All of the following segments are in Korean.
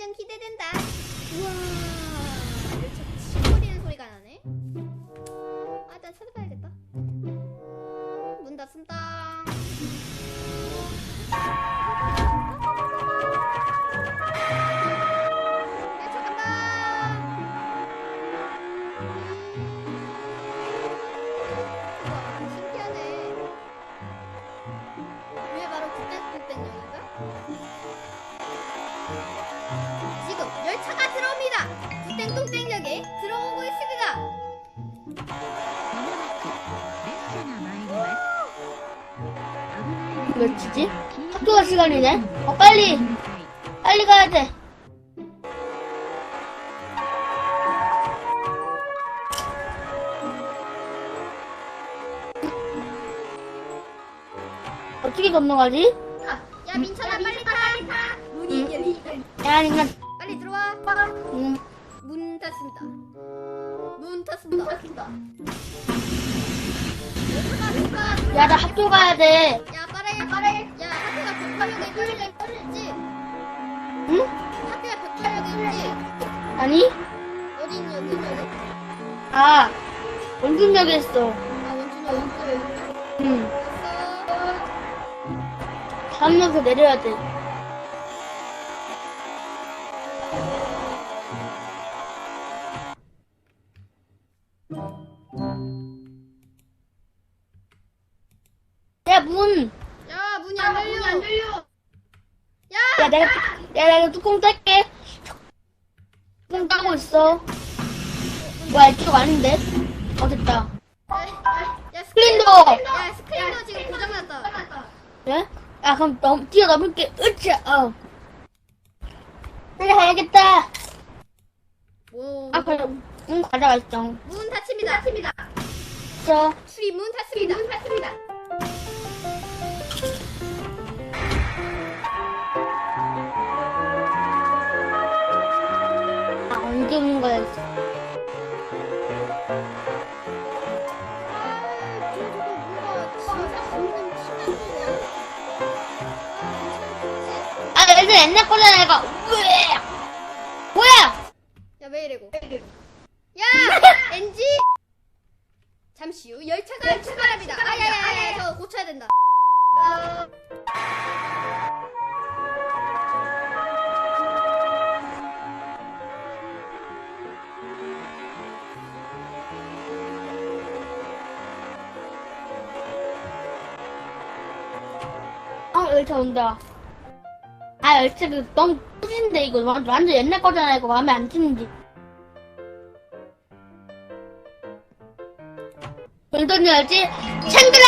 완전 기대된다. 우와. 며칠지? 학교 갈 시간이네? 어, 빨리! 빨리 가야 돼! 어떻게 건너가지? 야 민찬아 빨리 타. 문이 응. 열리니까 야, 인간, 빨리 들어와. 음, 문 닫습니다. 문 닫습니다. 야, 나 학교 가야 돼. 야 빠르 게 빠르게. 야 학교가 벽화역에 빠르게 빠르지. 응? 학교가 벽화역에 있지. 아니? 어디 있니 여기 있니? 아, 원중역에 있어. 아 원준이 원준. 응. 왔어. 다음 역에 내려야 돼. 뚜껑 뗄게. 뚜껑 따고 있어. 뭐야, 이쪽 아닌데? 어, 됐다. 야 스크린도! 야 스크린도 지금 고장났다. 예? 야, 그럼 넘, 뛰어넘을게. 으쌰, 어. 빨리 가야겠다. 오. 아, 그럼, 응, 가져갔어. 문 닫힙니다. 닫힙니다. 저, 출입문 닫습니다. 문 닫습니다. 옛날 거잖아, 이거. 으악! 뭐야? 야, 왜 이래고? 야! 엔지! 잠시 후 열차가 출발합니다. 아, 야, 야, 야, 야, 저 고쳐야 된다. 아, 열차 온다. 아, 열차 그 너무 뿌린데, 이거. 완- 완전 옛날 거잖아, 이거. 마음에 안 드는지. 문 던져야지. 챙들아!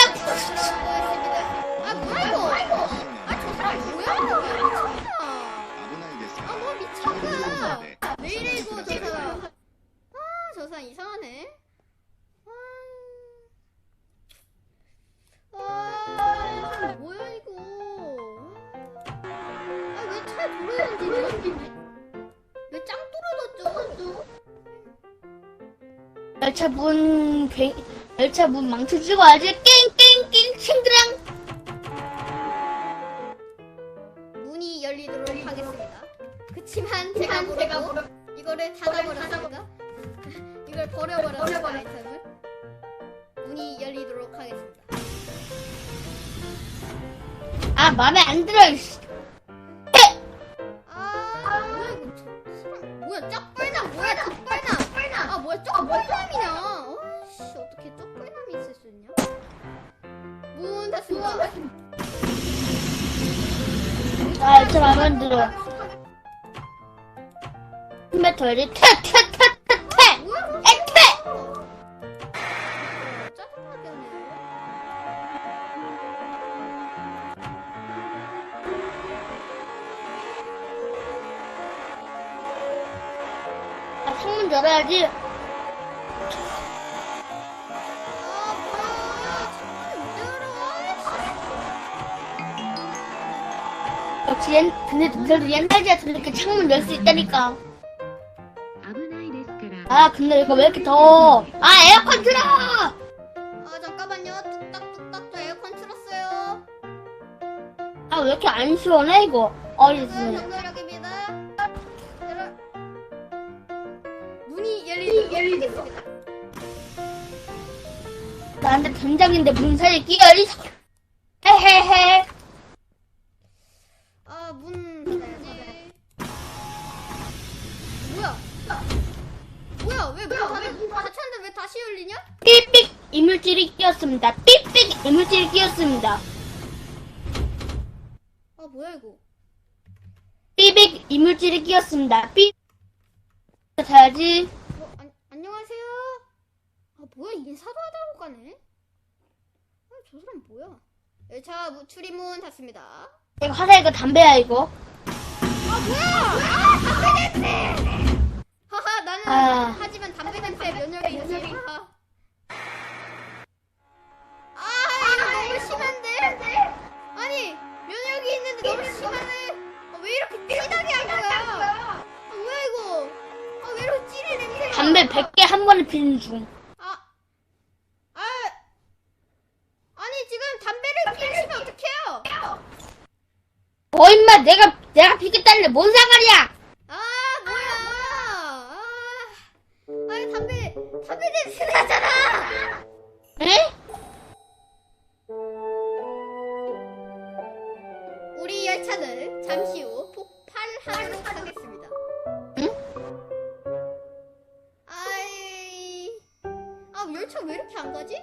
아, 뭐야, 이거? 아, 저 사람? 미쳤나? 아, 저 사람. 이상하네. 아, 뭐야, 이거. 왜짱 뚫어졌죠? 열차 문, 뱅, 열차 문 망치 찍어야지. 깽깽깽, 챙들랑! 문이 열리도록 하겠습니다. 그치만 제가 모르고 이거를 닫아버렸습니다. 이걸 버려버렸습니다. 아이템을. 문이 열리도록 하겠습니다. 아, 마음에 안 들어, 뭐야 쩍벌남. 아 뭐야 쩍벌남이냐? 어씨 어떻게 쩍벌남이 있을 수 있냐? 문 닫습니다 아, 마음에 안 들어. 1m 야지 퇴, 퇴, 퇴, 퇴, 열어야지. 역시 옛, 근데 그래도 옛날 지하철 이렇게 창문 열 수 있다니까. 아 근데 이거 왜 이렇게 더워? 아 에어컨 틀어! 아 잠깐만요. 뚝딱뚝딱 저 에어컨 틀었어요. 아 왜 이렇게 안 시원해 이거? 아, 어이 네, 진짜. 하겠습니다 나한테 된장인데 문 사이에 끼어리 헤헤헤. 아, 문 닫아야지. 뭐야? 뭐야? 왜문 닫아? 닫혔는데 왜 다시 열리냐? 삑삑 이물질이 끼었습니다. 삑삑 이물질이 끼었습니다. 아, 뭐야 이거? 삑삑 이물질이 끼었습니다. 삑. 자야지. 어, 안, 안녕하세요. 아, 뭐야? 인사도 하다고 가네? 아, 저 사람 뭐야? 열차 무- 출입문 닫습니다. 이거 화사 이거 담배야 이거. 아 뭐야? 아 담배 냄새. 중. 아, 아, 아니 지금 담배를 피우시면 어떡해요? 어 임마 내가 내가 피겠다는데 뭔 상관이야? 아 뭐야? 아, 아니 담배 담배 냄새 나잖아. 에? 아 열차 왜 이렇게 안 가지?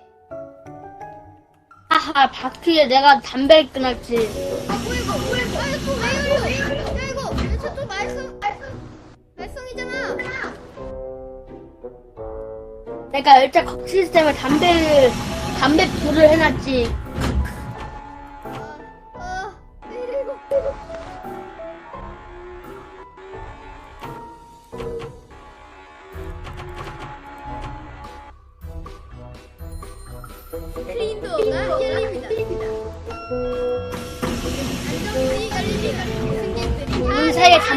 하하 바퀴에 내가 담배를 끊었지. 아 뭐야 이거 뭐야 이거 아 이거 또왜 열려? 야 이거 열차 또 말썽 말썽이잖아. 내가 열차 거 시스템에 담배를 담배 불을 해놨지.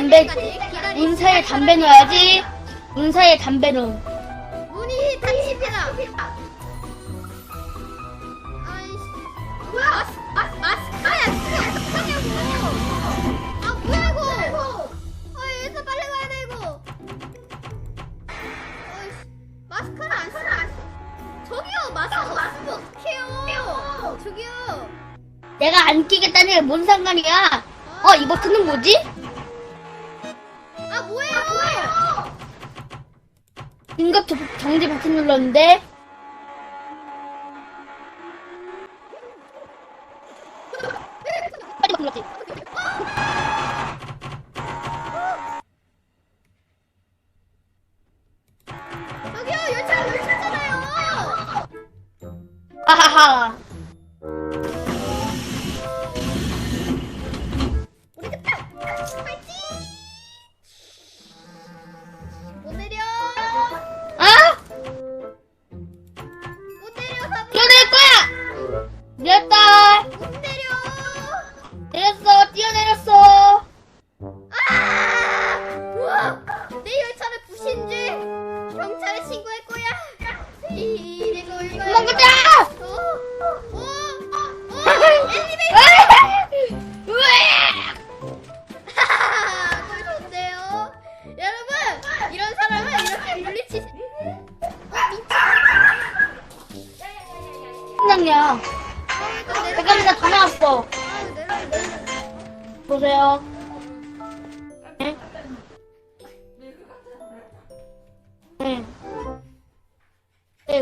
담배 문 사이에 담배 넣어야지. 문 사이에 담배 넣어. 문이. 마스, 그게 어떡하냐고. 아. 아, 안쓰 저기요, 마스크 어떡해요. 저기요. 내가 안 끼겠다는 게 뭔 상관이야? 어, 이 버튼은 뭐지? 아, 뭐예요? 긴급 정- 정지 버튼 눌렀는데 빨리 눌렀지. 열차, 열차잖아요. 하하하.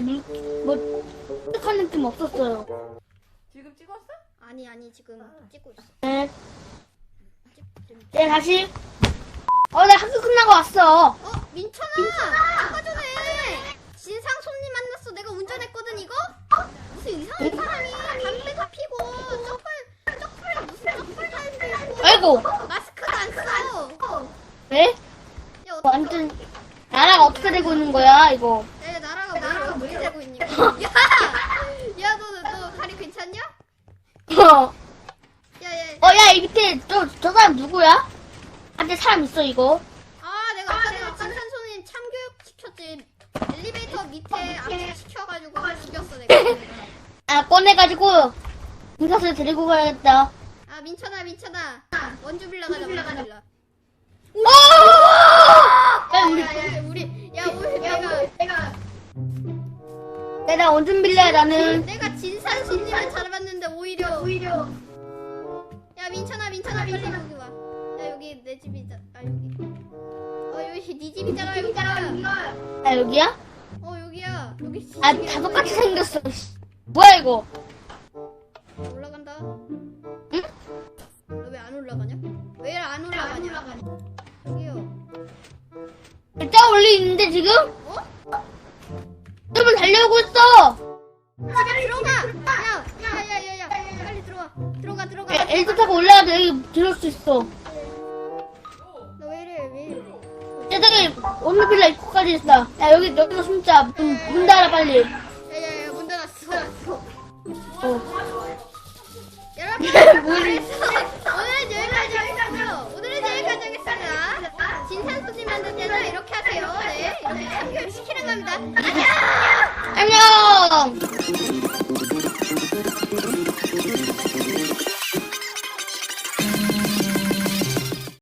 물, 뭐, 득한 느낌 없었어요. 지금 찍었어? 아니 아니 지금 찍고 있어. 네. 네, 다시. 어, 나 학교 끝나고 왔어. 어 민천아 아까 전에 진상 손님 만났어. 내가 운전했거든 이거. 무슨 이상한 사람이 담배도 피고 쪽팔 쪽팔 무슨 쪽팔 달도 있고 아이고, 마스크도 안 써. 왜? 야 어떡해? 완전, 나라가 어떻게 되고 있는 거야, 이거. 야 나라가 나라가 왜 되고 있니? 야, 야너너 다리 괜찮냐? 어, 야야. 어, 야, 이 밑에, 저, 저 사람 누구야? 있어, 이거. 아 내가 아까 진산 손님 참교육 시켰지. 엘리베이터 밑에 압축시켜가지고 죽였어 내가. 아, 꺼내가지고, 인사소에 데리고 가야겠다. 아 민천아 민천아 원주 빌라 가자 원주 빌라 오! 야, 우리, 야, 야, 우리 야 우리 내가 내가 내가 원준 빌려야, 나는. 내가 진산 손님을 잡았는데 오히려 오히려 야 민천아 민천아 빨리 여기 여기 내 집이잖아. 여기. 어, 여기 네 집이잖아. 여기가. 아, 여기야? 어, 여기야. 여기 아, 다 똑같이 생겼어. 뭐야, 이거? 올라간다. 응? 너 왜 안 올라가냐? 왜 안 올라가냐? 저기요. 짜 올리 있는데, 지금? 어? 여러분, 달려오고 있어! 집에 들어가! 야, 야, 야, 야, 야. 빨리 들어와. 들어가, 들어가. 엘리베이터 타고 올라가도 여기 들을 수 있어. 오늘 빌라 입구까지 있다. 야 여기 여기로 숨자. 문, 문 닫아 빨리. 야야야 문 닫았어. 어.